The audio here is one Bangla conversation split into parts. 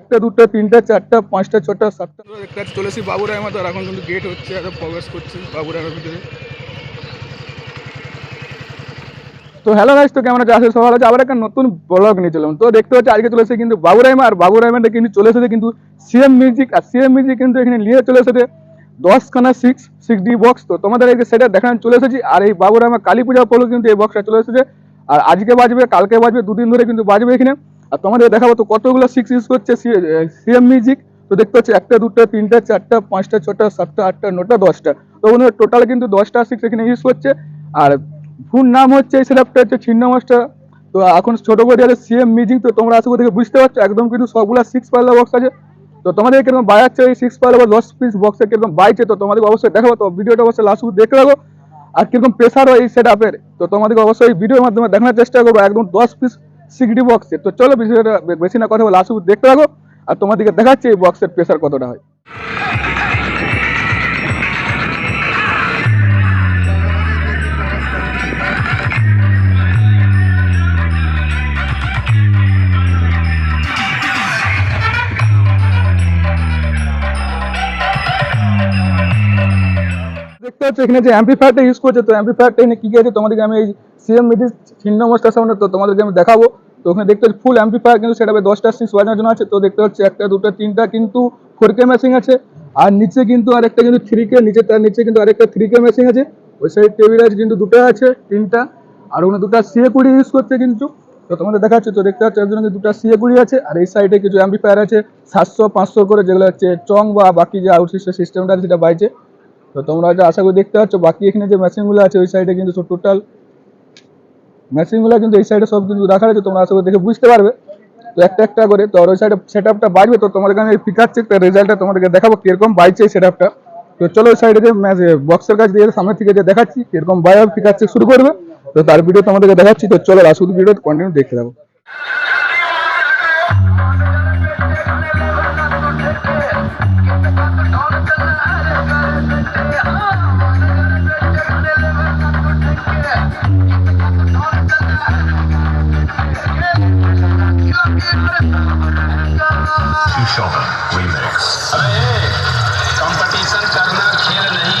একটা দুটো তিনটা চারটা পাঁচটা ছটা সাতটা। দেখতে পাচ্ছি চলেছি বাবুরাই মাতো আর এখন কিন্তু গেট হচ্ছে আর প্রবেশ করছি বাবুরাইয়ের ভিতরে। তো হ্যালো গাইস তো কেমন আছে? আসলে সবাই আছে। আবার একটা নতুন ব্লগ নিয়ে চললাম তো দেখতে পাচ্ছি আজকে চলে এসেছে কিন্তু বাবুরাইমা আর বাবুরাইমাটা কিন্তু চলে এসেছে কিন্তু সিএম মিউজিক আর সিএম মিউজিক কিন্তু এখানে নিয়ে চলে এসেছে দশখানা সিক্স সিক্স ডি বক্স তো তোমাদের আজকে সেটা দেখানো চলে এসেছি আর এই বাবুরাইমা কালী পূজা পড়ল কিন্তু এই বক্সটা চলে এসেছে। আর আজকে বাজবে কালকে বাজবে দুদিন ধরে কিন্তু বাজবে এখানে। আর তোমাদের দেখাবো তো কতগুলো সিক্স ইউজ করছে সিএম মিউজিক তো দেখতে পাচ্ছি, একটা, দুটো, তিনটা, চারটা, পাঁচটা, ছটা, সাতটা, আটটা, নটা, দশটা। তো বন্ধুরা টোটাল কিন্তু দশটা সিক্স এখানে ইউজ করছে। আর ফুল নাম হচ্ছে, এই সেটআপটা হচ্ছে ছিন্ন মাস্টার। তো এখন ছোট করে আছে সিএম মিউজিক তো তোমরা আশা দেখে বুঝতে পারছ, একদম কিন্তু সবগুলা সিক্স পাল্লা বক্স আছে। তো তোমাদের কীরকম বাজাচ্ছে এই সিক্স পাল্লা বা দশ পিস বক্সে কীরকম বাইছে তো তোমাদেরকে অবশ্যই দেখাবো। তো ভিডিওটা অবশ্যই লাস্ট দেখে রাখো। আর কীরকম প্রেশার হয় এই সেট আপের তো তোমাদেরকে অবশ্যই ভিডিওর মাধ্যমে দেখানোর চেষ্টা করব। একদম দশ পিস সিক্সটি বক্সে। তো চলো বেশি না কথা বলে আসব দেখতে থাকো, আর তোমাদেরকে দেখাচ্ছি এই বক্সের প্রেশার কতটা হয়। দেখতে হচ্ছে এখানে যে অ্যাম্পিফায়ারটা ইউজ করছে, তো অ্যাম্পিফায়ারটা এখানে কি কি আছে তোমাদেরকে আমি এই সিএম মিডি ছিন্ন মস্টার সামনে তো তোমাদেরকে আমি দেখাবো। তো ওখানে দেখতে হচ্ছে ফুল অ্যাম্পিফায়ার কিন্তু সেটা দশটা সিক্স বাজানোর জন্য আছে। তো দেখতে হচ্ছে একটা, দুটো, তিনটা, কিন্তু ফোর কে মেশিন আছে। আর নিচে কিন্তু আরেকটা কিন্তু থ্রি কে নিচে তার নিচে কিন্তু আরেকটা থ্রি কে মেশিন আছে। ওই সাইড টেবিল আছে কিন্তু দুটো আছে, তিনটা। আর ওখানে দুটো সিএ কুড়ি ইউজ করছে কিন্তু। তো তোমাদের দেখাচ্ছে, তো দেখতে পাচ্ছ একজনের দুটো সিএ কুড়ি আছে। আর এই সাইডে কিছু অ্যাম্পিফায়ার আছে, সাতশো, পাঁচশো করে যেগুলো হচ্ছে চং বা বাকি যে আউটসিস্টের সিস্টেমটা আছে, সেটা বাইছে তো তোমরা হয়তো আশা করি দেখতে পাচ্ছ, বাকি এখানে যে মেশিনগুলো আছে, ওই সাইডে কিন্তু টোটাল মেশিনগুলো কিন্তু এই সাইডে সব কিন্তু রাখা আছে তোমরা আশা করি দেখে বুঝতে পারবে। তো একটা একটা করে, তো ওই সাইডে সেট আপটা বাড়বে, তো তোমাদেরকে আমি ফিকাচ্ছে একটা রেজাল্টটা তোমাদেরকে দেখাবো কীরকম বাইছে সেট আপটা তো চলো ওই সাইডে যে বক্সের কাছে দিয়ে সামনে থেকে যে দেখাচ্ছি, কীরকম বাইরে ফিকাচ্ছে শুরু করবে। তো তার ভিডিও তোমাদেরকে দেখাচ্ছি, তো চলো লাস্ট ভিডিও কন্টিনিউ দেখে দেখতে থাকো Kishover Remix. अरे कंपटीशन करना खेल नहीं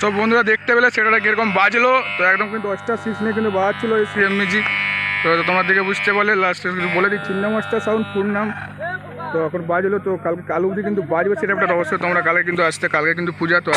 তো বন্ধুরা দেখতে পেলে সেটা কীরকম বাজলো তো একদম কিন্তু দশটা সিক্স নিয়ে কিন্তু বাজছিল এই সিএম মিউজিক তো তোমার দিকে বুঝতে বলে লাস্টে বলে দিই চিন্ন মাস্টার সাউন্ড ফুল নাম। তো এখন বাজলো তো কালকে কাল অবধি কিন্তু বাজবে সেটা একটা অবশ্যই তোমরা কালকে কিন্তু আসতে, কালকে কিন্তু পূজা, তো